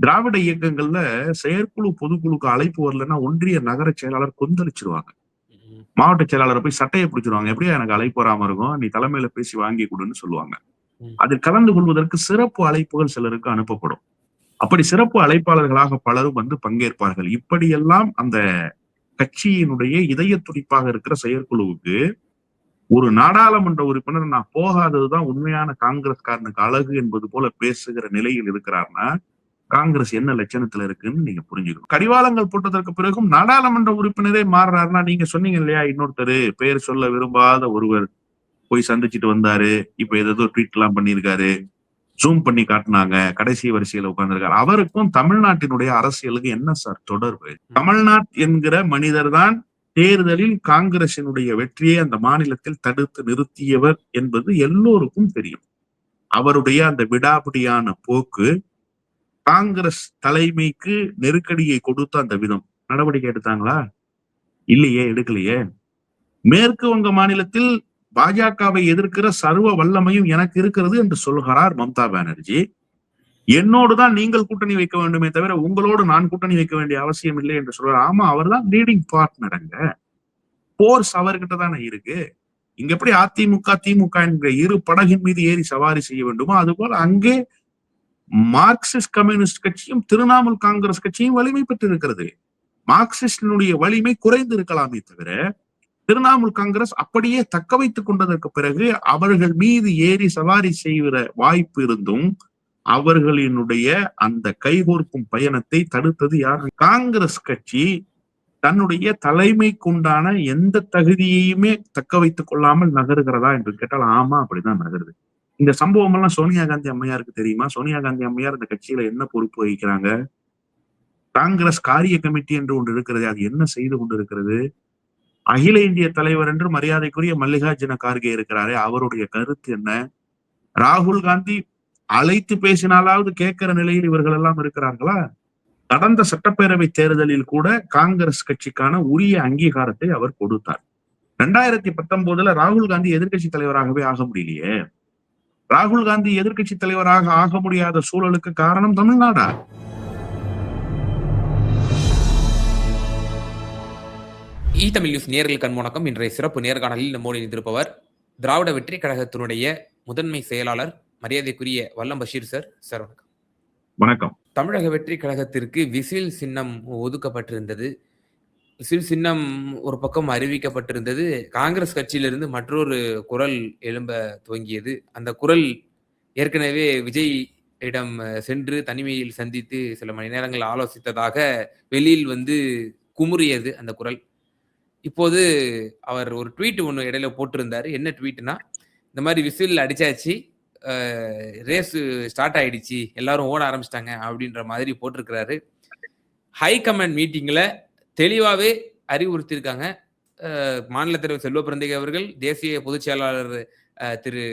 திராவிட இயக்கங்கள்ல செயற்குழு பொதுக்குழுக்கு அழைப்பு வரலன்னா ஒன்றிய நகர செயலாளர் கொந்தளிச்சிருவாங்க. மாவட்ட செயலாளரை போய் சட்டையை பிடிச்சிருவாங்க. எப்படியா எனக்கு அழைப்பு வராம இருக்கும்? நீ தலைமையில பேசி வாங்கி கொடுன்னு சொல்லுவாங்க. அதில் கலந்து கொள்வதற்கு சிறப்பு அழைப்புகள் சிலருக்கு அனுப்பப்படும். அப்படி சிறப்பு அழைப்பாளர்களாக பலரும் வந்து பங்கேற்பார்கள். இப்படியெல்லாம் அந்த கட்சியினுடைய இதய துடிப்பாக இருக்கிற செயற்குழுவுக்கு ஒரு நாடாளுமன்ற உறுப்பினர் நான் போகாததுதான் உண்மையான காங்கிரஸ்காரனுக்கு அழகு என்பது போல பேசுகிற நிலையில் இருக்கிறார்னா காங்கிரஸ் என்ன லட்சணத்துல இருக்குன்னு நீங்க புரிஞ்சுக்கணும். கடிவாளங்கள் போட்டதற்கு பிறகும் நாடாளுமன்ற உறுப்பினரே மாறுறாருன்னா நீங்க சொன்னீங்க இல்லையா இன்னொருத்தர் பெயர் சொல்ல விரும்பாத ஒருவர் போய் சந்திச்சுட்டு வந்தாரு இப்ப ஏதோ ட்வீட் எல்லாம் பண்ணியிருக்காரு ஜூம் பண்ணி காட்டினாங்க கடைசி வரிசையில உட்கார்ந்திருக்காரு. அவருக்கும் தமிழ்நாட்டினுடைய அரசியலுக்கு என்ன சார் தொடர்பு? தமிழ்நாட் என்கிற மனிதர் தான் தேர்தலில் காங்கிரசினுடைய வெற்றியை அந்த மாநிலத்தில் தடுத்து நிறுத்தியவர் என்பது எல்லோருக்கும் தெரியும். அவருடைய அந்த விடாபிடியான போக்கு காங்கிரஸ் தலைமைக்கு நெருக்கடியை கொடுத்த அந்த விதம். நடவடிக்கை எடுத்தாங்களா? இல்லையே எடுக்கலையே. மேற்கு வங்க மாநிலத்தில் பாஜகவை எதிர்க்கிற சர்வ வல்லமையும் எனக்கு இருக்கிறது என்று சொல்கிறார் மம்தா பானர்ஜி. என்னோடுதான் நீங்கள் கூட்டணி வைக்க வேண்டுமே தவிர உங்களோடு நான் கூட்டணி வைக்க வேண்டிய அவசியம் இல்லை என்று சொல்றார். ஆமா அவர்தான் லீடிங் பார்ட்னர் அங்க. போர்ஸ் அவர்கிட்ட தானே இருக்கு. இங்க எப்படி அதிமுக திமுக என்கிற இரு படகின் மீது ஏறி சவாரி செய்ய வேண்டுமோ அதுபோல அங்கே மார்க்சிஸ்ட் கம்யூனிஸ்ட் கட்சியும் திரிணாமுல் காங்கிரஸ் கட்சியும் வலிமை பெற்றிருக்கிறது. மார்க்சிஸ்டினுடைய வலிமை குறைந்து இருக்கலாமே தவிர திரிணாமுல் காங்கிரஸ் அப்படியே தக்க வைத்துக் கொண்டதற்கு பிறகு அவர்கள் மீது ஏறி சவாரி செய்கிற வாய்ப்பு இருந்தும் அவர்களினுடைய அந்த கைகோர்க்கும் பயணத்தை தடுத்தது யார்? காங்கிரஸ் கட்சி தன்னுடைய தலைமைக்குண்டான எந்த தகுதியையுமே தக்க வைத்துக் கொள்ளாமல் நகருகிறதா என்று கேட்டால் ஆமா அப்படிதான் நகருது. இந்த சம்பவம் எல்லாம் சோனியா காந்தி அம்மையாருக்கு தெரியுமா? சோனியா காந்தி அம்மையார் இந்த கட்சியில என்ன பொறுப்பு வகிக்கிறாங்க? காங்கிரஸ் காரிய கமிட்டி என்று ஒன்று இருக்கிறது. அது என்ன செய்து கொண்டிருக்கிறது? அகில இந்திய தலைவர் என்று மரியாதைக்குரிய மல்லிகார்ஜுன கார்கே இருக்கிறாரே. அவருடைய கருத்து என்ன? ராகுல் காந்தி அழைத்து பேசினாலாவது கேட்கிற நிலையில் இவர்கள் எல்லாம் இருக்கிறார்களா? கடந்த சட்டப்பேரவை தேர்தலில் கூட காங்கிரஸ் கட்சிக்கான உரிய அங்கீகாரத்தை அவர் கொடுத்தார். ரெண்டாயிரத்தி பத்தொன்பதுல ராகுல் காந்தி எதிர்க்கட்சி தலைவராகவே ஆக முடியலையே. ராகுல் காந்தி எதிர்க்கட்சி தலைவராக ஆக முடியாத சூழலுக்கு காரணம் தமிழ்நாடா? இ தமிழ் நியூஸ் நேரில் கண்முணக்கம் இன்றைய சிறப்பு நேர்காணலில் நம்மோடு இணைந்திருப்பவர் திராவிட வெற்றி கழகத்தினுடைய முதன்மை செயலாளர் மரியாதைக்குரிய வல்லம் பஷீர் சார். சார் வணக்கம். வணக்கம். தமிழக வெற்றி கழகத்திற்கு விசில் சின்னம் ஒதுக்கப்பட்டிருந்தது. விசில் சின்னம் ஒரு பக்கம் அறிவிக்கப்பட்டிருந்தது. காங்கிரஸ் கட்சியிலிருந்து மற்றொரு குரல் எழும்ப துவங்கியது. அந்த குரல் ஏற்கனவே விஜய் இடம் சென்று தனிமையில் சந்தித்து சில மணி நேரங்கள் ஆலோசித்ததாக வெளியில் வந்து குமுறியது அந்த குரல். இப்போது அவர் ஒரு ட்வீட் ஒன்று இடையில போட்டிருந்தாரு. என்ன ட்வீட்னா இந்த மாதிரி விசில் அடிச்சாச்சு ரேஸு ஸ்டார்ட் ஆயிடுச்சு எல்லாரும் ஓட ஆரம்பிச்சிட்டாங்க அப்படின்ற மாதிரி போட்டிருக்கிறாரு. ஹை கமாண்ட் மீட்டிங்கில் தெளிவாகவே அறிவுறுத்தியிருக்காங்க. மாநில தலைவர் செல்வ பிறந்தகை அவர்கள் தேசிய பொதுச் செயலாளர் திரு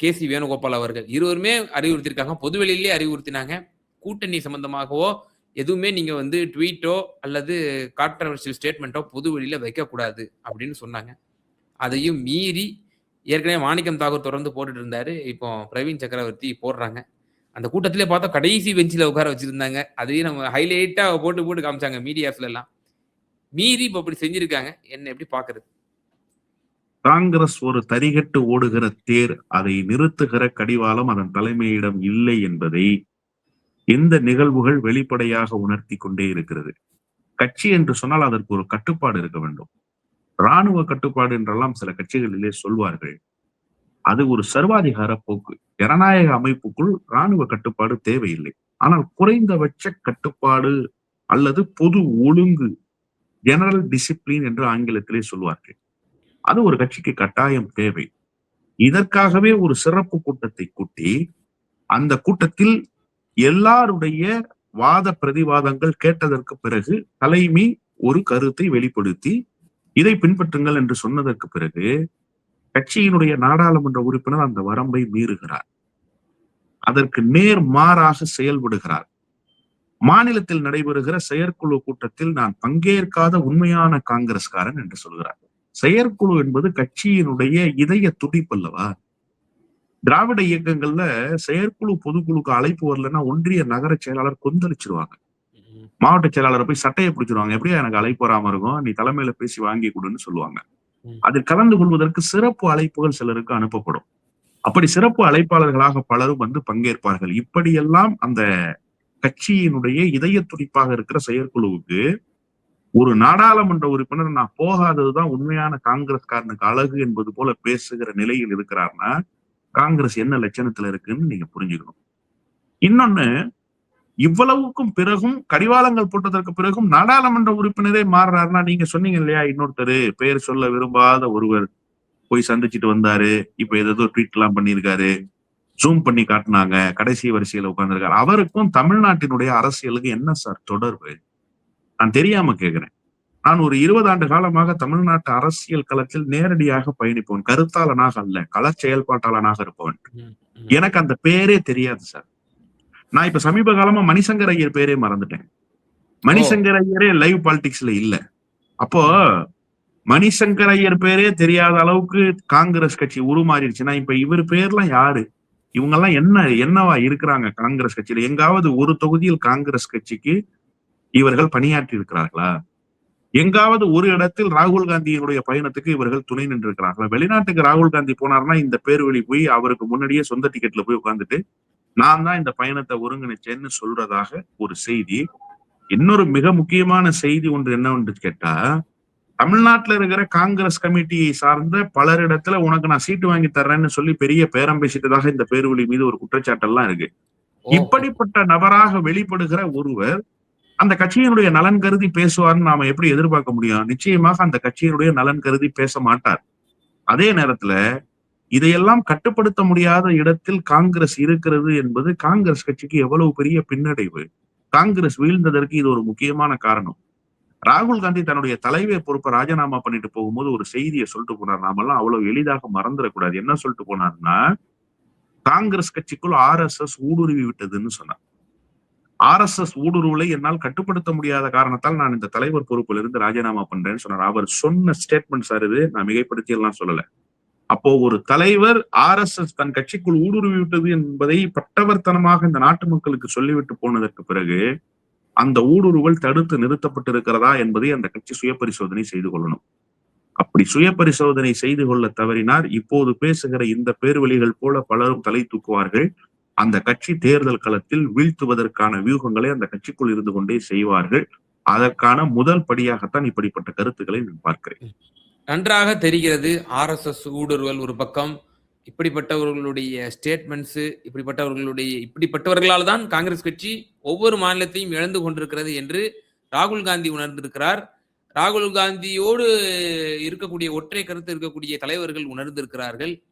கே சி வேணுகோபால் அவர்கள். இருவருமே அறிவுறுத்தியிருக்காங்க. பொதுவெளியிலே அறிவுறுத்தினாங்க. கூட்டணி சம்பந்தமாகவோ எதுவுமே நீங்க வந்து ட்வீட்டோ அல்லது கான்ட்ரவர்ஷியல் ஸ்டேட்மெண்ட்டோ பொது வெளியில வைக்கக்கூடாது அப்படின்னு சொன்னாங்க. அதையும் மீறி ஏற்கனவே மாணிக்கம் தாகூர் தொடர்ந்து போட்டுட்டு இருந்தாரு. இப்போ பிரவீன் சக்கரவர்த்தி போடுறாங்க. அந்த கூட்டத்திலே பார்த்தா கடைசி பெஞ்சில் உட்கார வச்சிருந்தாங்க. அதையும் நம்ம ஹைலைட்டா போட்டு போட்டு காமிச்சாங்க மீடியாஸ்ல எல்லாம் மீறி இப்போ அப்படி செஞ்சிருக்காங்க. என்ன எப்படி பாக்குறது? காங்கிரஸ் ஒரு தரிகட்டு ஓடுகிற தேர். அதை நிறுத்துகிற கடிவாளம் அதன் தலைமையிடம் இல்லை என்பதை இந்த நிகழ்வுகள் வெளிப்படையாக உணர்த்தி கொண்டே இருக்கிறது. கட்சி என்று சொன்னால் அதற்கு ஒரு கட்டுப்பாடு இருக்க வேண்டும். இராணுவ கட்டுப்பாடு என்றெல்லாம் சில கட்சிகளிலே சொல்வார்கள். அது ஒரு சர்வாதிகார போக்கு. ஜனநாயக அமைப்புக்குள் இராணுவ கட்டுப்பாடு தேவையில்லை. ஆனால் குறைந்தபட்ச கட்டுப்பாடு அல்லது பொது ஒழுங்கு ஜெனரல் டிசிப்ளின் என்று ஆங்கிலத்திலே சொல்வார்கள். அது ஒரு கட்சிக்கு கட்டாயம் தேவை. இதற்காகவே ஒரு சிறப்பு கூட்டத்தை கூட்டி அந்த கூட்டத்தில் எல்லாருடைய வாத பிரதிவாதங்கள் கேட்டதற்கு பிறகு தலைமை ஒரு கருத்தை வெளிப்படுத்தி இதை பின்பற்றுங்கள் என்று சொன்னதற்கு பிறகு கட்சியினுடைய நாடாளுமன்ற உறுப்பினர் அந்த வரம்பை மீறுகிறார். அதற்கு நேர் மாறாக செயல்படுகிறார். மாநிலத்தில் நடைபெறுகிற செயற்குழு கூட்டத்தில் நான் பங்கேற்காத உண்மையான காங்கிரஸ்காரன் என்று சொல்கிறார். செயற்குழு என்பது கட்சியினுடைய இதய துடிப்பல்லவா திராவிட இயக்கங்கள்ல செயற்குழு பொதுக்குழுக்கு அழைப்பு வரலன்னா ஒன்றிய நகர செயலாளர் கொந்தளிச்சிருவாங்க. மாவட்ட செயலாளரை போய் சட்டையை பிடிச்சிருவாங்க. எப்படியா எனக்கு அழைப்பு வராம இருக்கும்? நீ தலைமையில பேசி வாங்கி கொடுன்னு சொல்லுவாங்க. அதில் கலந்து கொள்வதற்கு சிறப்பு அழைப்புகள் சிலருக்கு அனுப்பப்படும். அப்படி சிறப்பு அழைப்பாளர்களாக பலரும் வந்து பங்கேற்பார்கள். இப்படியெல்லாம் அந்த கட்சியினுடைய இதய துடிப்பாக இருக்கிற செயற்குழுவுக்கு ஒரு நாடாளுமன்ற உறுப்பினர் நான் போகாததுதான் உண்மையான காங்கிரஸ்காரனுக்கு அழகு என்பது போல பேசுகிற நிலையில் இருக்கிறார்னா காங்கிரஸ் என்ன லட்சணத்துல இருக்குன்னு நீங்க புரிஞ்சுக்கணும். இன்னொன்னு இவ்வளவுக்கும் பிறகும் கடிவாளங்கள் போட்டதற்கு பிறகும் நாடாளுமன்ற உறுப்பினரே மாறுறாருன்னா நீங்க சொன்னீங்க இல்லையா? இன்னொருத்தர் பெயர் சொல்ல விரும்பாத ஒருவர் போய் சந்திச்சுட்டு வந்தாரு. இப்ப ஏதோ ட்வீட் எல்லாம் பண்ணியிருக்காரு. ஜூம் பண்ணி காட்டினாங்க. கடைசி வரிசையில உட்கார்ந்திருக்காரு. அவருக்கும் தமிழ்நாட்டினுடைய அரசியலுக்கு என்ன சார் தொடர்பு? நான் தெரியாம கேக்குறேன். நான் ஒரு இருபது ஆண்டு காலமாக தமிழ்நாட்டு அரசியல் களத்தில் நேரடியாக பயணிப்பவன். கருத்தாளனாக அல்ல கள செயல்பாட்டாளனாக இருப்பவன். எனக்கு அந்த பேரே தெரியாது சார். நான் இப்ப சமீப காலமா மணிசங்கர் ஐயர் பேரே மறந்துட்டேன். மணிசங்கர் ஐயரே லைவ் பாலிடிக்ஸ்ல இல்ல. அப்போ மணிசங்கர் ஐயர் பேரே தெரியாத அளவுக்கு காங்கிரஸ் கட்சி உருமாறிடுச்சுன்னா இப்ப இவர் பேர்லாம் யாரு? இவங்க எல்லாம் என்ன என்னவா இருக்கிறாங்க காங்கிரஸ் கட்சியில? எங்காவது ஒரு தொகுதியில் காங்கிரஸ் கட்சிக்கு இவர்கள் பணியாற்றி இருக்கிறார்களா? எங்காவது ஒரு இடத்தில் ராகுல் காந்தியினுடைய பயணத்துக்கு இவர்கள் துணை நின்றிருக்கிறார்களா? வெளிநாட்டுக்கு ராகுல் காந்தி போனார்னா இந்த பேர்வழி போய் அவருக்கு முன்னாடியே சொந்த டிக்கெட்ல போய் உட்காந்துட்டு நான் தான் இந்த பயணத்தை ஒருங்கிணைச்சேன்னு சொல்றதாக ஒரு செய்தி. இன்னொரு மிக முக்கியமான செய்தி ஒன்று என்னவென்று கேட்டா தமிழ்நாட்டுல இருக்கிற காங்கிரஸ் கமிட்டியை சார்ந்த பலரிடத்துல உனக்கு நான் சீட்டு வாங்கி தர்றேன்னு சொல்லி பெரிய பேரம் பேசிட்டதாக இந்த பேர்வழி மீது ஒரு குற்றச்சாட்டெல்லாம் இருக்கு. இப்படிப்பட்ட நபராக வெளிப்படுகிற ஒருவர் அந்த கட்சியினுடைய நலன் கருதி பேசுவார்னு நாம எப்படி எதிர்பார்க்க முடியும்? நிச்சயமாக அந்த கட்சியினுடைய நலன் கருதி பேச மாட்டார். அதே நேரத்துல இதையெல்லாம் கட்டுப்படுத்த முடியாத இடத்தில் காங்கிரஸ் இருக்கிறது என்பது காங்கிரஸ் கட்சிக்கு எவ்வளவு பெரிய பின்னடைவு? காங்கிரஸ் வீழ்ந்ததற்கு இது ஒரு முக்கியமான காரணம். ராகுல் காந்தி தன்னுடைய தலைவர் பொறுப்பை ராஜினாமா பண்ணிட்டு போகும்போது ஒரு செய்தியை சொல்லிட்டு போனார். நாமெல்லாம் அவ்வளவு எளிதாக மறந்துடக்கூடாது. என்ன சொல்லிட்டு போனார்னா காங்கிரஸ் கட்சிக்குள் ஆர் எஸ் எஸ் ஊடுருவி விட்டதுன்னு சொன்னார். ஆர் எஸ் எஸ் ஊடுருவலை என்னால் கட்டுப்படுத்த முடியாத காரணத்தால் நான் இந்த தலைவர் பொறுப்பிலிருந்து ராஜினாமா பண்றேன்னு சொன்னார். அவர் சொன்ன ஸ்டேட்மெண்ட் சார் இது. நான் மிகைப்படுத்தி எல்லாம் சொல்லலை. அப்போ ஒரு தலைவர் ஆர் எஸ் எஸ் தன் கட்சிக்குள் ஊடுருவி விட்டது என்பதை பட்டவர்த்தனமாக இந்த நாட்டு மக்களுக்கு சொல்லிவிட்டு போனதற்கு பிறகு அந்த ஊடுருவல் தடுத்து நிறுத்தப்பட்டிருக்கிறதா என்பதை அந்த கட்சி சுய பரிசோதனை செய்து கொள்ளணும். அப்படி சுய பரிசோதனை செய்து கொள்ள தவறினார். இப்போது பேசுகிற இந்த பேர்வழிகள் போல பலரும் தலை தூக்குவார்கள். அந்த கட்சி தேர்தல் களத்தில் வீழ்த்துவதற்கான வியூகங்களை அந்த கட்சிக்குள் இருந்து கொண்டே செய்வார்கள். அதற்கான முதல் படியாகத்தான் இப்படிப்பட்ட கருத்துக்களை நான் பார்க்கிறேன். நன்றாக தெரிகிறது. ஆர்எஸ்எஸ் ஊடுருவல் ஒரு பக்கம். இப்படிப்பட்டவர்களுடைய ஸ்டேட்மெண்ட்ஸ் இப்படிப்பட்டவர்களுடைய இப்படிப்பட்டவர்களால் தான் காங்கிரஸ் கட்சி ஒவ்வொரு மாநிலத்தையும் இழந்து கொண்டிருக்கிறது என்று ராகுல் காந்தி உணர்ந்திருக்கிறார். ராகுல் காந்தியோடு இருக்கக்கூடிய ஒற்றை கருத்து இருக்கக்கூடிய தலைவர்கள் உணர்ந்திருக்கிறார்கள்.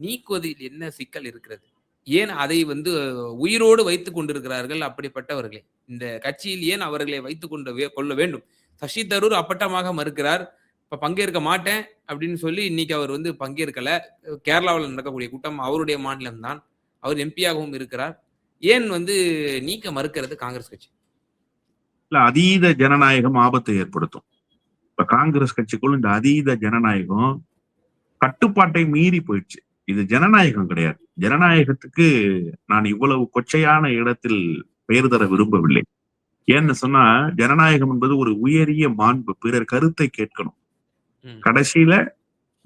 நீக்குவதில் என்ன சிக்கல் இருக்கிறது? ஏன் அதை வந்து உயிரோடு வைத்துக் கொண்டிருக்கிறார்கள் அப்படிப்பட்டவர்களை? இந்த கட்சியில் ஏன் அவர்களை வைத்துக் கொண்டு கொள்ள வேண்டும்? சசி தரூர் அப்பட்டமாக மறுக்கிறார். இப்ப பங்கேற்க மாட்டேன் அப்படின்னு சொல்லி இன்னைக்கு அவர் வந்து பங்கேற்கல. கேரளாவில் நடக்கக்கூடிய கூட்டம் அவருடைய மாநிலம் தான் அவர் எம்பியாகவும் இருக்கிறார். ஏன் வந்து நீக்க மறுக்கிறது காங்கிரஸ் கட்சி? இல்ல அதீத ஜனநாயகம் ஆபத்தை ஏற்படுத்தும். இப்ப காங்கிரஸ் கட்சிக்குள்ள இந்த அதீத ஜனநாயகம் கட்டுப்பாட்டை மீறி போயிடுச்சு. இது ஜனநாயகம் கிடையாது. ஜனநாயகத்துக்கு நான் இவ்வளவு கொச்சையான இடத்தில் பெயர் தர விரும்பவில்லை. ஏன்னு சொன்னா ஜனநாயகம் என்பது ஒரு உயரிய மாண்பு பிறர் கருத்தை கேட்கணும். கடைசியில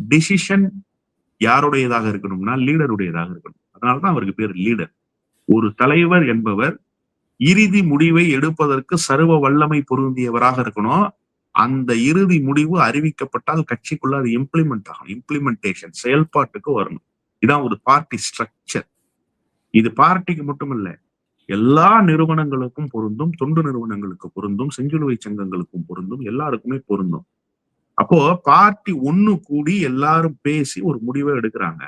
டிசிஷன் யாருடையதாக இருக்கணும்னா லீடருடையதாக இருக்கணும். அதனாலதான் அவருக்கு பேர் லீடர் ஒரு தலைவர் என்பவர் இறுதி முடிவை எடுப்பதற்கு சர்வ வல்லமை பொருந்தியவராக இருக்கணும். அந்த இறுதி முடிவு அறிவிக்கப்பட்டால் கட்சிக்குள்ள அது இம்ப்ளிமெண்ட் ஆகணும். இம்ப்ளிமெண்டேஷன் செயல்பாட்டுக்கு வரணும். இதான் ஒரு பார்ட்டி ஸ்ட்ரக்சர் இது பார்ட்டிக்கு மட்டும் இல்ல எல்லா நிறுவனங்களுக்கும் பொருந்தும் தொண்டு நிறுவனங்களுக்கு பொருந்தும் செஞ்சிலுவை சங்கங்களுக்கும் பொருந்தும் எல்லாருக்குமே பொருந்தும். அப்போ பார்ட்டி ஒண்ணு கூடி எல்லாரும் பேசி ஒரு முடிவை எடுக்கிறாங்க.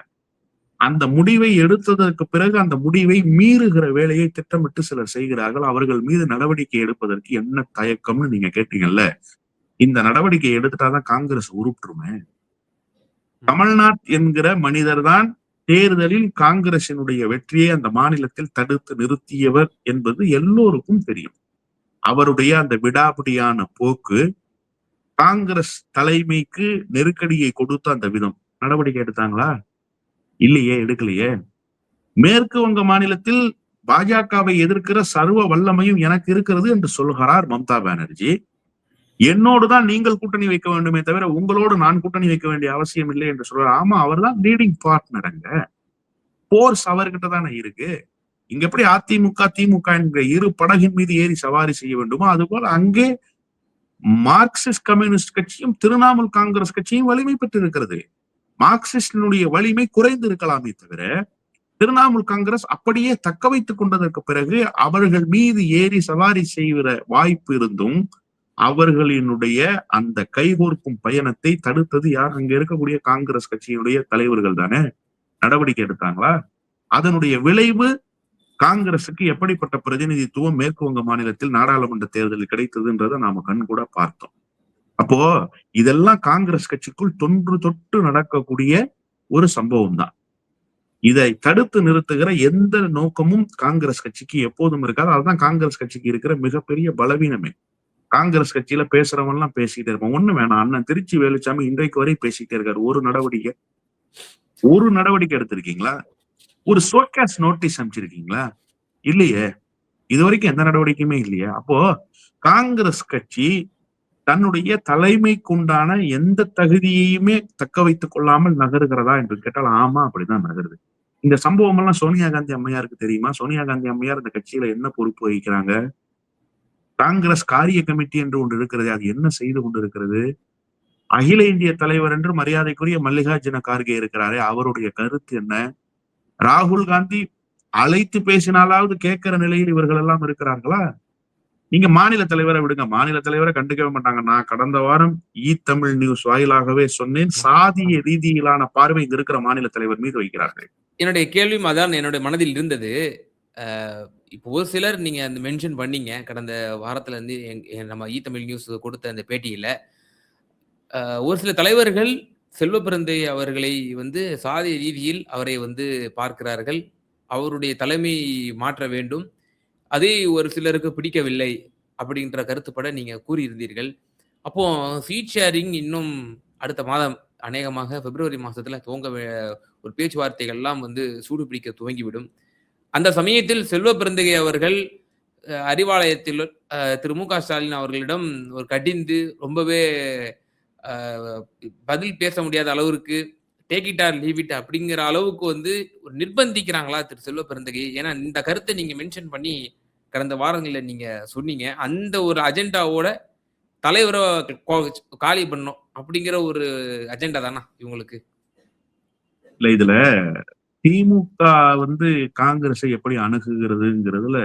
அந்த முடிவை எடுத்ததற்கு பிறகு அந்த முடிவை மீறுகிற வேலையை திட்டமிட்டு சிலர் செய்கிறார்கள். அவர்கள் மீது நடவடிக்கை எடுப்பதற்கு என்ன தயக்கம்னு நீங்க கேட்டீங்கல்ல? இந்த நடவடிக்கை எடுத்துட்டாதான் காங்கிரஸ் உருப்பிட்டுருமே கமல்நாத் என்கிற மனிதர் தான் தேர்தலில் காங்கிரசினுடைய வெற்றியை அந்த மாநிலத்தில் தடுத்து நிறுத்தியவர் என்பது எல்லோருக்கும் தெரியும். அவருடைய அந்த விடாபிடியான போக்கு காங்கிரஸ் தலைமைக்கு நெருக்கடியை கொடுத்த அந்த விதம். நடவடிக்கை எடுத்தாங்களா? இல்லையே எடுக்கலையே. மேற்கு வங்க மாநிலத்தில் பாஜகவை எதிர்க்கிற சர்வ வல்லமையும் எனக்கு இருக்கிறது என்று சொல்கிறார் மம்தா பானர்ஜி. என்னோடுதான் நீங்கள் கூட்டணி வைக்க வேண்டுமே தவிர உங்களோடு நான் கூட்டணி வைக்க வேண்டிய அவசியம் இல்லை என்று சொல்றார். ஆமா அவர்தான் லீடிங் பார்ட்னர் அங்க. போர்ஸ் அவர்கிட்ட தானே இருக்கு. இங்க எப்படி அதிமுக திமுக என்கிற இரு படகின் மீது ஏறி சவாரி செய்ய வேண்டுமோ அதுபோல அங்கே மார்க்சிஸ்ட் கம்யூனிஸ்ட் கட்சியும் திரிணாமுல் காங்கிரஸ் கட்சியும் வலிமை பெற்றிருக்கிறது. மார்க்சிஸ்டினுடைய வலிமை குறைந்து இருக்கலாமே தவிர திரிணாமுல் காங்கிரஸ் அப்படியே தக்க வைத்துக் கொண்டதற்கு பிறகு அவர்கள் மீது ஏறி சவாரி செய்கிற வாய்ப்பு இருந்தும் அவர்களினுடைய அந்த கைகோர்க்கும் பயணத்தை தடுத்தது யார்? அங்க இருக்கக்கூடிய காங்கிரஸ் கட்சியினுடைய தலைவர்கள் தானே? நடவடிக்கை எடுத்தாங்களா? அதனுடைய விளைவு காங்கிரசுக்கு எப்படிப்பட்ட பிரதிநிதித்துவம் மேற்கு வங்க மாநிலத்தில் நாடாளுமன்ற தேர்தலில் கிடைத்ததுன்றதை நாம கண் கூட பார்த்தோம். அப்போ இதெல்லாம் காங்கிரஸ் கட்சிக்குள் தொன்று தொட்டு நடக்கக்கூடிய ஒரு சம்பவம் தான். இதை தடுத்து நிறுத்துகிற எந்த நோக்கமும் காங்கிரஸ் கட்சிக்கு எப்போதும் இருக்காது. அதுதான் காங்கிரஸ் கட்சிக்கு இருக்கிற மிகப்பெரிய பலவீனமே. காங்கிரஸ் கட்சியில பேசுறவன் எல்லாம் பேசிட்டே இருப்பான் ஒண்ணு வேணாம். அண்ணன் திருச்சி வேலுச்சாமி இன்றைக்கு வரை பேசிட்டே இருக்காரு. ஒரு நடவடிக்கை. ஒரு நடவடிக்கை எடுத்திருக்கீங்களா? ஒரு ஷோகேஸ் நோட்டீஸ் அனுப்பிச்சிருக்கீங்களா? இல்லையே. இது வரைக்கும் எந்த நடவடிக்கையுமே இல்லையே. அப்போ காங்கிரஸ் கட்சி தன்னுடைய தலைமைக்குண்டான எந்த தகுதியையுமே தக்க வைத்துக் கொள்ளாமல் நகருகிறதா என்று கேட்டால் ஆமா அப்படிதான் நகருது. இந்த சம்பவம் எல்லாம் சோனியா காந்தி அம்மையாருக்கு தெரியுமா? சோனியா காந்தி அம்மையார் இந்த கட்சியில என்ன பொறுப்பு வகிக்கிறாங்க? காங்கிரஸ் காரிய கமிட்டி என்று ஒன்று இருக்கிறது அது என்ன செய்து கொண்டிருக்கிறது? அகில இந்திய தலைவர் என்று மரியாதைக்குரிய மல்லிகார்ஜுன கார்கே இருக்கிறாரே அவருடைய கருத்து என்ன? ராகுல் காந்தி அழைத்து பேசினாலாவது கேட்கிற நிலையில் இவர்கள் எல்லாம் இருக்கிறார்களா? நீங்க மாநில தலைவரை விடுங்க. மாநில தலைவரை கண்டுக்கவே மாட்டாங்க நான் கடந்த வாரம் ஈ தமிழ் நியூஸ் வாயிலாகவே சொன்னேன். சாதிய ரீதியிலான பார்வை இங்க இருக்கிற மாநில தலைவர் மீது வைக்கிறார்கள். என்னுடைய கேள்வியும் அதான் என்னுடைய மனதில் இருந்தது. இப்போ ஒரு சிலர் நீங்க அந்த மென்ஷன் பண்ணீங்க. கடந்த வாரத்துல இருந்து நம்ம ஈ தமிழ் நியூஸ் கொடுத்த அந்த பேட்டியில. ஒரு சில தலைவர்கள் செல்வப்பிரந்தை அவர்களை வந்து சாதி ரீதியில் அவரை வந்து பார்க்கிறார்கள். அவருடைய தலைமை மாற்ற வேண்டும். அதே ஒரு சிலருக்கு பிடிக்கவில்லை அப்படின்ற கருத்துப்பட நீங்கள் கூறியிருந்தீர்கள். அப்போ சீட் ஷேரிங் இன்னும் அடுத்த மாதம் அநேகமாக பிப்ரவரி மாதத்தில் துவங்க ஒரு பேச்சுவார்த்தைகள்லாம் வந்து சூடு பிடிக்க துவங்கிவிடும். அந்த சமயத்தில் செல்வ பிறந்தகை அவர்கள் அறிவாலயத்தில் திரு மு க ஸ்டாலின் அவர்களிடம் ஒரு கடிந்து ரொம்பவே பதில் பேச முடியாத அளவிற்கு take it or leave it அப்படிங்கிற அளவுக்கு வந்து ஒரு நிர்பந்திக்கிறாங்களா திரு செல்வ பிறந்தகை ஏன்னா இந்த கருத்தை நீங்க மென்ஷன் பண்ணி கடந்த வாரங்களில் நீங்க சொன்னீங்க. அந்த ஒரு அஜெண்டாவோட தலைவரை காலி பண்ணும் அப்படிங்கிற ஒரு அஜெண்டா தானா இவங்களுக்கு? இல்ல இதுல திமுக வந்து காங்கிரஸை எப்படி அணுகுகிறதுங்கிறதுல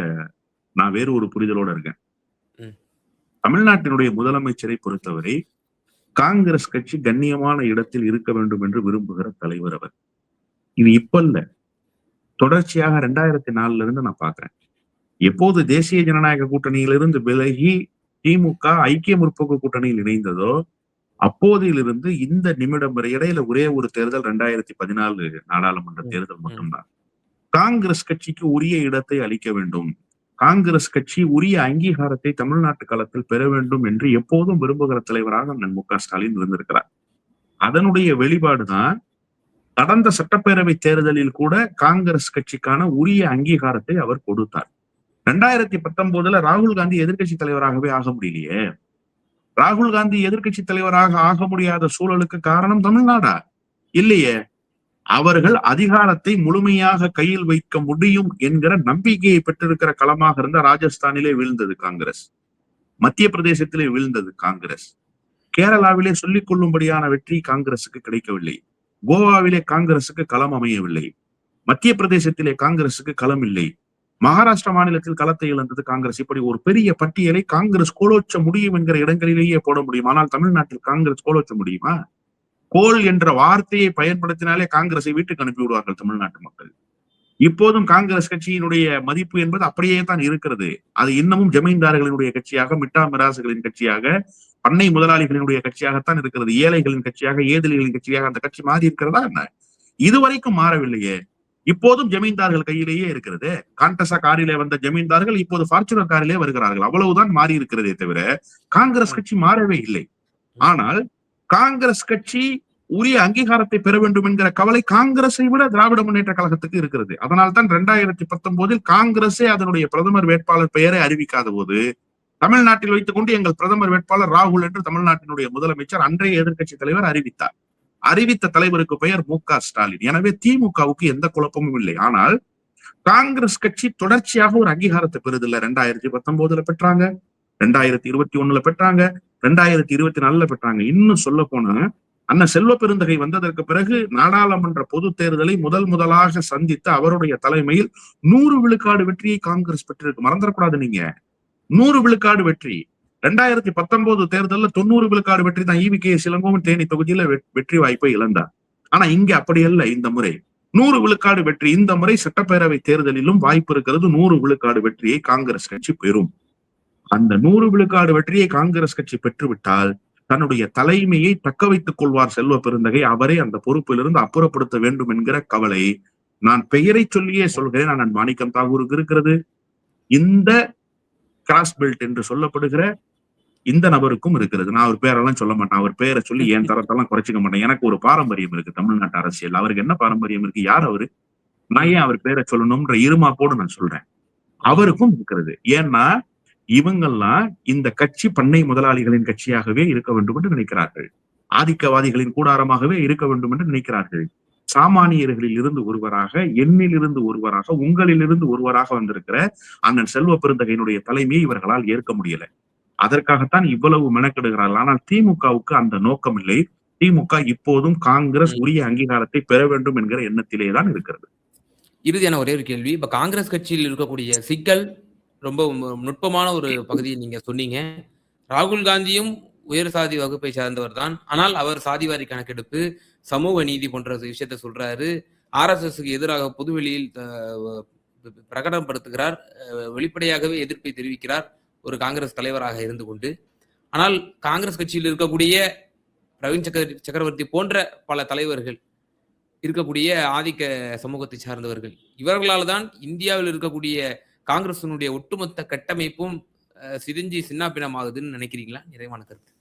நான் வேறு ஒரு புரிதலோட இருக்கேன். தமிழ்நாட்டினுடைய முதலமைச்சரை பொறுத்தவரை காங்கிரஸ் கட்சி கண்ணியமான இடத்தில் இருக்க வேண்டும் என்று விரும்புகிற தலைவர் அவர். இது இப்ப இல்ல. தொடர்ச்சியாக ரெண்டாயிரத்தி நாலுல இருந்து நான் பாக்குறேன். எப்போது தேசிய ஜனநாயக கூட்டணியிலிருந்து விலகி திமுக ஐக்கிய முற்போக்கு கூட்டணியில் இணைந்ததோ அப்போதிலிருந்து இந்த நிமிடம் வரை இடையில ஒரே ஒரு தேர்தல் ரெண்டாயிரத்தி பதினாலு நாடாளுமன்ற தேர்தல். மட்டும்தான். காங்கிரஸ் கட்சிக்கு உரிய இடத்தை அளிக்க வேண்டும். காங்கிரஸ் கட்சி உரிய அங்கீகாரத்தை தமிழ்நாட்டு களத்தில் பெற வேண்டும் என்று எப்போதும் விரும்புகிற தலைவராக அண்ணன் மு க ஸ்டாலின் இருந்திருக்கிறார். அதனுடைய வெளிப்பாடுதான் கடந்த சட்டப்பேரவை தேர்தலில் கூட காங்கிரஸ் கட்சிக்கான உரிய அங்கீகாரத்தை அவர் கொடுத்தார். ரெண்டாயிரத்தி பத்தொன்பதுல ராகுல் காந்தி எதிர்க்கட்சி தலைவராகவே ஆக முடியலையே. ராகுல் காந்தி எதிர்க்கட்சி தலைவராக ஆக முடியாத சூழலுக்கு காரணம் தமிழ்நாடா? இல்லையே. அவர்கள் அதிகாரத்தை முழுமையாக கையில் வைக்க முடியும் என்கிற நம்பிக்கையை பெற்றிருக்கிற களமாக இருந்த ராஜஸ்தானிலே வீழ்ந்தது காங்கிரஸ். மத்திய பிரதேசத்திலே வீழ்ந்தது காங்கிரஸ். கேரளாவிலே சொல்லிக் கொள்ளும்படியான வெற்றி காங்கிரசுக்கு கிடைக்கவில்லை. கோவாவிலே காங்கிரசுக்கு களம் அமையவில்லை. மத்திய பிரதேசத்திலே காங்கிரசுக்கு களம் இல்லை. மகாராஷ்டிரா மாநிலத்தில் களத்தை இழந்தது காங்கிரஸ். இப்படி ஒரு பெரிய பட்டியலை காங்கிரஸ் கோலோச்ச முடியும் என்கிற இடங்களிலேயே போட முடியும். ஆனால் தமிழ்நாட்டில் காங்கிரஸ் கோலோச்ச முடியுமா? கோல் என்ற வார்த்தையை பயன்படுத்தினாலே காங்கிரஸை வீட்டுக்கு அனுப்பி விடுவார்கள் தமிழ்நாட்டு மக்கள். இப்போதும் காங்கிரஸ் கட்சியினுடைய மதிப்பு என்பது அப்படியே தான் இருக்கிறது. அது இன்னமும் ஜமீன்தார்களினுடைய கட்சியாக மிட்டா மிராசுகளின் கட்சியாக பண்ணை முதலாளிகளினுடைய கட்சியாகத்தான் இருக்கிறது. ஏழைகளின் கட்சியாக ஏதிலிகளின் கட்சியாக அந்த கட்சி மாறி இருக்கிறதா என்ன? இதுவரைக்கும் மாறவில்லையே. இப்போதும் ஜமீன்தார்கள் கையிலேயே இருக்கிறது. கான்டசா காரிலே வந்த ஜமீன்தார்கள் இப்போது ஃபார்ச்சுனர் காரிலே வருகிறார்கள். அவ்வளவுதான் மாறி இருக்கிறதே தவிர காங்கிரஸ் கட்சி மாறவே இல்லை. ஆனால் காங்கிரஸ் கட்சி உரிய அங்கீகாரத்தை பெற வேண்டும் என்கிற கவலை காங்கிரஸை விட திராவிட முன்னேற்ற கழகத்துக்கு இருக்கிறது. அதனால்தான் இரண்டாயிரத்தி பத்தொன்பதில் காங்கிரஸே அதனுடைய பிரதமர் வேட்பாளர் பெயரை அறிவிக்காத போது தமிழ்நாட்டில் வைத்துக் கொண்டு எங்கள் பிரதமர் வேட்பாளர் ராகுல் என்று தமிழ்நாட்டினுடைய முதலமைச்சர் அன்றைய எதிர்க்கட்சி தலைவர் அறிவித்தார். அறிவித்த தலைவருக்கு பெயர் மு க ஸ்டாலின். எனவே திமுகவுக்கு எந்த குழப்பமும் இல்லை. ஆனால் காங்கிரஸ் கட்சி தொடர்ச்சியாக ஒரு அங்கீகாரத்தை பெறுதில்ல. ரெண்டாயிரத்தி பத்தொன்பதுல பெற்றாங்க ரெண்டாயிரத்தி இருபத்தி ஒண்ணுல பெற்றாங்க ரெண்டாயிரத்தி இருபத்தி நாலுல பெற்றாங்க. இன்னும் சொல்ல போனா அண்ணன் செல்வ பெருந்தகை வந்ததற்கு பிறகு நாடாளுமன்ற பொது தேர்தலை முதல் முதலாக சந்தித்த அவருடைய தலைமையில் நூறு விழுக்காடு வெற்றியை காங்கிரஸ் பெற்றிருக்கு. மறந்துடக்கூடாது நீங்க. நூறு விழுக்காடு வெற்றி. ரெண்டாயிரத்தி பத்தொன்பது தேர்தலில் தொண்ணூறு விழுக்காடு வெற்றி தான் ஈவி கே சிலங்கோவன் தேனி தொகுதியில வெ- வெற்றி வாய்ப்பை இழந்தார். ஆனா இங்க அப்படி அல்ல இந்த முறை. நூறு விழுக்காடு வெற்றி. இந்த முறை சட்டப்பேரவை தேர்தலிலும் வாய்ப்பு இருக்கிறது. நூறு விழுக்காடு வெற்றியை காங்கிரஸ் கட்சி பெறும். அந்த நூறு விழுக்காடு வெற்றியை காங்கிரஸ் கட்சி பெற்றுவிட்டால் தன்னுடைய தலைமையை தக்க வைத்துக் கொள்வார் செல்வ பெருந்தகை. அவரை அந்த பொறுப்பிலிருந்து அப்புறப்படுத்த வேண்டும் என்கிற கவலை நான் பெயரை சொல்லியே சொல்கிறேன். நான் மாணிக்கம் தாகூருக்கு இருக்கிறது. இந்த கிராஸ் பெல்ட் என்று சொல்லப்படுகிற இந்த நபருக்கும் இருக்கிறது. நான் அவர் பேரெல்லாம் சொல்ல மாட்டேன். அவர் பேரை சொல்லி என் தரத்தெல்லாம் குறைச்சிக்க மாட்டேன். எனக்கு ஒரு பாரம்பரியம் இருக்கு தமிழ்நாட்டு அரசியல். அவருக்கு என்ன பாரம்பரியம் இருக்கு? யார் அவரு? நான் ஏன் அவர் பேரை சொல்லணும்ன்ற இருமாப்போடு நான் சொல்றேன். அவருக்கும் இருக்கிறது. ஏன்னா இவங்கெல்லாம் இந்த கட்சி பண்ணை முதலாளிகளின் கட்சியாகவே இருக்க வேண்டும் என்று நினைக்கிறார்கள். ஆதிக்கவாதிகளின் கூடாரமாகவே இருக்க வேண்டும் என்று நினைக்கிறார்கள். சாமானியர்களில் இருந்து ஒருவராக எண்ணில் ஒருவராக உங்களில் இருந்து ஒருவராக வந்திருக்கிற அண்ணன் செல்வ பெருந்தகையினுடைய தலைமையை இவர்களால் ஏற்க முடியல. அதற்காகத்தான் இவ்வளவு மெனக்கெடுகிறார்கள். ஆனால் திமுகவுக்கு அந்த நோக்கம் இல்லை. திமுக இப்போதும் காங்கிரஸ் உரிய அங்கீகாரத்தை பெற வேண்டும் என்கிற எண்ணத்திலே தான் இருக்கிறது. இறுதியான ஒரே ஒரு கேள்வி. இப்ப காங்கிரஸ் கட்சியில் இருக்கக்கூடிய சிக்கல் ரொம்ப நுட்பமான ஒரு பகுதியை நீங்க சொன்னீங்க. ராகுல் காந்தியும் உயர் சாதி வகுப்பை சார்ந்தவர் தான். ஆனால் அவர் சாதிவாரி கணக்கெடுப்பு சமூக நீதி போன்ற விஷயத்த சொல்றாரு. ஆர்எஸ்எஸ்க்கு எதிராக பொதுவெளியில் பிரகடனப்படுத்துகிறார். வெளிப்படையாகவே எதிர்ப்பை தெரிவிக்கிறார் ஒரு காங்கிரஸ் தலைவராக இருந்து கொண்டு. ஆனால் காங்கிரஸ் கட்சியில் இருக்கக்கூடிய பிரவீன் சக்கர சக்கரவர்த்தி போன்ற பல தலைவர்கள் இருக்கக்கூடிய ஆதிக்க சமூகத்தை சார்ந்தவர்கள் இவர்களால் தான் இந்தியாவில் இருக்கக்கூடிய காங்கிரசினுடைய ஒட்டுமொத்த கட்டமைப்பும் அஹ், சிதைஞ்சு சின்னாபின்னமாகுதுன்னு நினைக்கிறீங்களா? நிறைவான கருத்து.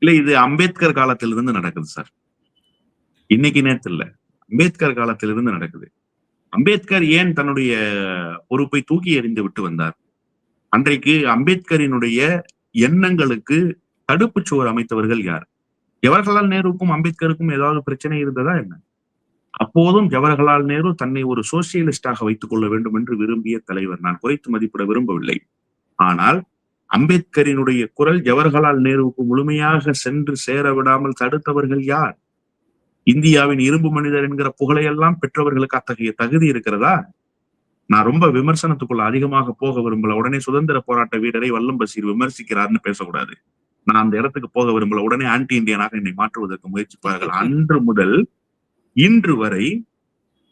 இல்ல இது அம்பேத்கர் காலத்திலிருந்து நடக்குது சார். இன்னைக்கு நேரத்தில் இல்ல. அம்பேத்கர் காலத்திலிருந்து நடக்குது. அம்பேத்கர் ஏன் தன்னுடைய பொறுப்பை தூக்கி எறிந்து விட்டு வந்தார்? அன்றைக்கு அம்பேத்கரினுடைய எண்ணங்களுக்கு தடுப்புச் சுவர் அமைத்தவர்கள் யார்? ஜவஹர்லால் நேருக்கும் அம்பேத்கருக்கும் ஏதாவது பிரச்சனை இருந்ததா என்ன? அப்போதும் ஜவஹர்லால் நேரு தன்னை ஒரு சோசியலிஸ்டாக வைத்துக் கொள்ள வேண்டும் என்று விரும்பிய தலைவர். நான் குறைத்து மதிப்பிட விரும்பவில்லை. ஆனால் அம்பேத்கரினுடைய குரல் ஜவஹர்லால் நேருவுக்கு முழுமையாக சென்று சேர விடாமல் தடுத்தவர்கள் யார்? இந்தியாவின் இரும்பு மனிதர் என்கிற புகழையெல்லாம் பெற்றவர்களுக்கு அத்தகைய தகுதி இருக்கிறதா? நான் ரொம்ப விமர்சனத்துக்குள்ள அதிகமாக போக விரும்பல. உடனே சுதந்திர போராட்ட வீரரை வல்லம் பசீர் விமர்சிக்கிறார்னு பேசக்கூடாது. நான் அந்த இடத்துக்கு போக விரும்பல. உடனே ஆன்டி இந்தியனாக என்னை மாற்றுவதற்கு முயற்சிப்பார்கள். அன்று முதல் இன்று வரை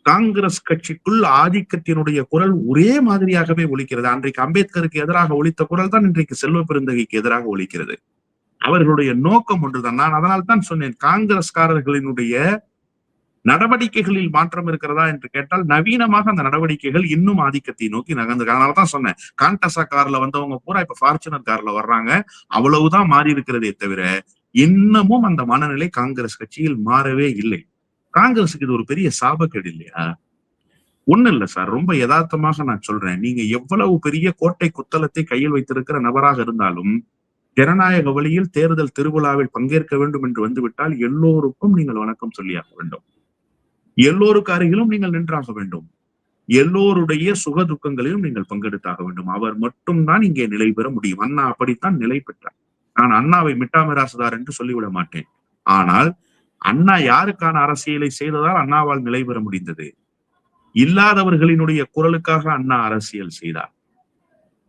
காங்கிரஸ் கட்சிக்குள் ஆதிக்கத்தினுடைய குரல் ஒரே மாதிரியாகவே ஒழிக்கிறது அன்றைக்கு அம்பேத்கருக்கு எதிராக ஒழித்த குரல் தான் இன்றைக்கு செல்வ பெருந்தகைக்கு எதிராக ஒழிக்கிறது அவர்களுடைய நோக்கம் ஒன்றுதான். நான் அதனால் தான் சொன்னேன் காங்கிரஸ்காரர்களினுடைய நடவடிக்கைகளில் மாற்றம் இருக்கிறதா என்று கேட்டால் நவீனமாக அந்த நடவடிக்கைகள் இன்னும் ஆதிக்கத்தை நோக்கி நகர்ந்து அதனால தான் சொன்னேன் கான்டசா கார்ல வந்தவங்க பூரா இப்ப ஃபார்ச்சுனர் கார்ல வர்றாங்க. அவ்வளவுதான் மாறி இருக்கிறதே தவிர இன்னமும் அந்த மனநிலை காங்கிரஸ் கட்சியில் மாறவே இல்லை. காங்கிரஸுக்கு இது ஒரு பெரிய சாபக்கேடு இல்லையா? ஒண்ணு இல்ல சார். ரொம்ப யதார்த்தமாக நான் சொல்றேன். நீங்க எவ்வளவு பெரிய கோட்டை குத்தலத்தை கையில் வைத்திருக்கிற நபராக இருந்தாலும் ஜனநாயக வழியில் தேர்தல் திருவிழாவில் பங்கேற்க வேண்டும் என்று வந்துவிட்டால் எல்லோருக்கும் நீங்கள் வணக்கம் சொல்லியாக வேண்டும். எல்லோருக்கு அருகிலும் நீங்கள் நின்றாக வேண்டும். எல்லோருடைய சுக துக்கங்களிலும் நீங்கள் பங்கெடுத்தாக வேண்டும். அவர் மட்டும்தான் இங்கே நிலை பெற முடியும். அண்ணா அப்படித்தான் நிலை பெற்றார். நான் அண்ணாவை மிட்டாமிராசுதார் என்று சொல்லிவிட மாட்டேன். ஆனால் அண்ணா யாருக்கான அரசியலை செய்ததால் அண்ணாவால் நிலை பெற முடிந்தது? இல்லாதவர்களினுடைய குரலுக்காக அண்ணா அரசியல் செய்தார்.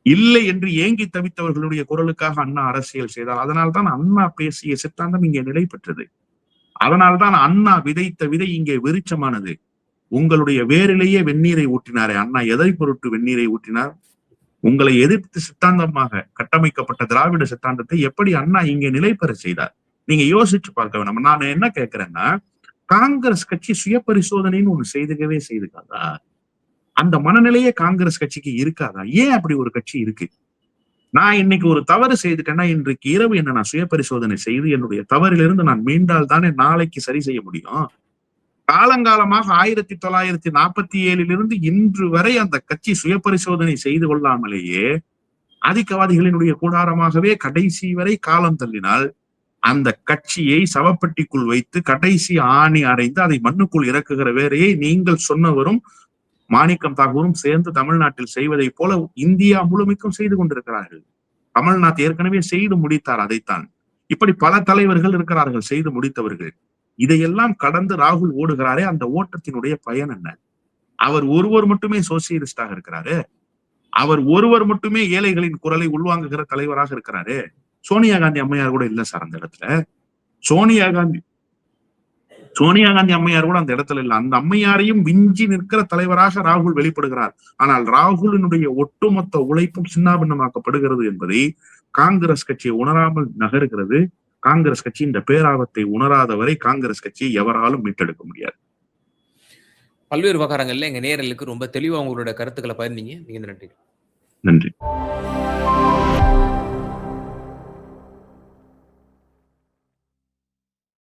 இல்லை என்று ஏங்கி தவித்தவர்களுடைய குரலுக்காக அண்ணா அரசியல் செய்தார். அதனால்தான் அண்ணா பேசிய சித்தாந்தம் இங்கே நிலை பெற்றது. அதனால்தான் அண்ணா விதைத்த விதை இங்கே விருச்சமானது உங்களுடைய வேரிலேயே வெந்நீரை ஊற்றினாரே அண்ணா. எதை பொருட்டு வெந்நீரை ஊற்றினார்? உங்களை எதிர்த்து சித்தாந்தமாக கட்டமைக்கப்பட்ட திராவிட சித்தாந்தத்தை எப்படி அண்ணா இங்கே நிலை பெற செய்தார்? நீங்க யோசிச்சு பார்க்க வேணாம். நான் என்ன கேட்கிறேன்னா காங்கிரஸ் கட்சி சுய பரிசோதனைன்னு ஒண்ணு செய்துக்கவே செய்துக்காதா? அந்த மனநிலையே காங்கிரஸ் கட்சிக்கு இருக்காதா? ஏன் அப்படி ஒரு கட்சி இருக்கு? நான் இன்னைக்கு ஒரு தவறு செய்துட்டேன்னா இன்றைக்கு இரவு என்ன நான் சுய பரிசோதனை செய்து என்னுடைய தவறிலிருந்து நான் மீண்டால் தானே நாளைக்கு சரி செய்ய முடியும்? காலங்காலமாக ஆயிரத்தி தொள்ளாயிரத்தி நாற்பத்தி ஏழிலிருந்து இன்று வரை அந்த கட்சி சுய பரிசோதனை செய்து கொள்ளாமலேயே ஆதிக்கவாதிகளினுடைய கூடாரமாகவே கடைசி வரை காலம் தள்ளினால் அந்த கட்சியை சவப்பெட்டிக்குள் வைத்து கடைசி ஆணி அடைந்து அதை மண்ணுக்குள் இறக்குகிற வேலையை நீங்கள் சொன்னவரும் மாணிக்கம் தாகூரும் சேர்ந்து தமிழ்நாட்டில் செய்வதை போல இந்தியா முழுமைக்கும் செய்து கொண்டிருக்கிறார்கள். கமல்நாத் ஏற்கனவே செய்து முடித்தார் அதைத்தான். இப்படி பல தலைவர்கள் இருக்கிறார்கள் செய்து முடித்தவர்கள். இதையெல்லாம் கடந்து ராகுல் ஓடுகிறாரே அந்த ஓட்டத்தினுடைய பயன் என்ன? அவர் ஒருவர் மட்டுமே சோசியலிஸ்டாக இருக்கிறாரு? அவர் ஒருவர் மட்டுமே ஏழைகளின் குரலை உள்வாங்குகிற தலைவராக இருக்கிறாரு? சோனியா காந்தி அம்மையார் கூட இல்ல சார் அந்த இடத்துல. சோனியா காந்தி சோனியா காந்தி அம்மையார் கூட அந்த இடத்துல இல்ல. அந்த அம்மையாரையும் விஞ்சி நிற்கிற தலைவராக ராகுல் வெளிப்படுகிறார். ஆனால் ராகுலினுடைய ஒட்டுமொத்த உழைப்பும் சின்னாபின்னமாக்கப்படுகிறது என்பதை காங்கிரஸ் கட்சியை உணராமல் நகருகிறது. காங்கிரஸ் கட்சி இந்த பேராபத்தை உணராதவரை காங்கிரஸ் கட்சியை எவராலும் மீட்டெடுக்க முடியாது. பல்வேறு விவகாரங்கள்ல எங்க நேரலுக்கு ரொம்ப தெளிவா உங்களோட கருத்துக்களை பகிர்ந்தீங்க. மிகுந்த நன்றி நன்றி.